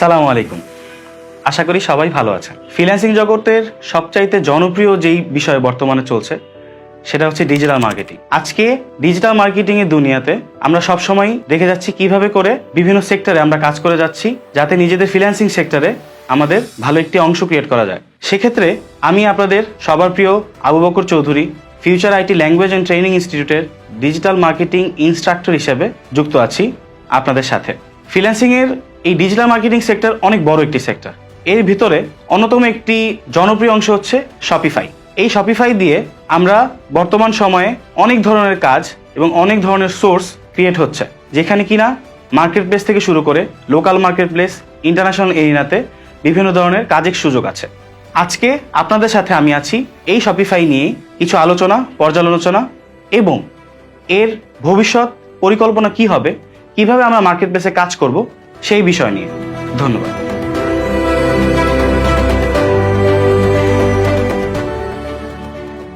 আসসালামু আলাইকুম। আশা করি সবাই ভালো আছেন। ফ্রিল্যান্সিং জগতের সবচাইতে জনপ্রিয় যেই বিষয় বর্তমানে চলছে, সেটা হচ্ছে ডিজিটাল মার্কেটিং আজকে ডিজিটাল মার্কেটিং এর দুনিয়াতে আমরা সব সবসময় দেখে যাচ্ছি কীভাবে করে বিভিন্ন সেক্টরে আমরা কাজ করে যাচ্ছি, যাতে নিজেদের ফ্রিল্যান্সিং সেক্টরে আমাদের ভালো একটি অংশ ক্রিয়েট করা যায়। সেক্ষেত্রে আমি আপনাদের সবার প্রিয় Abu Bakar Chowdhury future IT language and training ইনস্টিটিউটের ডিজিটাল মার্কেটিং ইনস্ট্রাক্টর হিসেবে যুক্ত আছি আপনাদের সাথে। ফ্রিল্যান্সিং এর এই ডিজিটাল মার্কেটিং সেক্টর অনেক বড় একটি সেক্টর এর ভিতরে অন্যতম একটি জনপ্রিয় অংশ হচ্ছে শপিফাই এই শপিফাই দিয়ে আমরা বর্তমান সময়ে অনেক ধরনের কাজ এবং অনেক ধরনের সোর্স ক্রিয়েট হচ্ছে। যেখানে কিনা মার্কেট প্লেস থেকে শুরু করে লোকাল মার্কেট প্লেস ইন্টারন্যাশনাল এরিয়াতে বিভিন্ন ধরনের কাজের সুযোগ আছে। আজকে আপনাদের সাথে আমি আছি এই শপিফাই নিয়ে কিছু আলোচনা, পর্যালোচনা এবং এর ভবিষ্যৎ পরিকল্পনা কি হবে কীভাবে আমরা মার্কেট প্লেসে কাজ করব সেই বিষয় নিয়ে। ধন্যবাদ।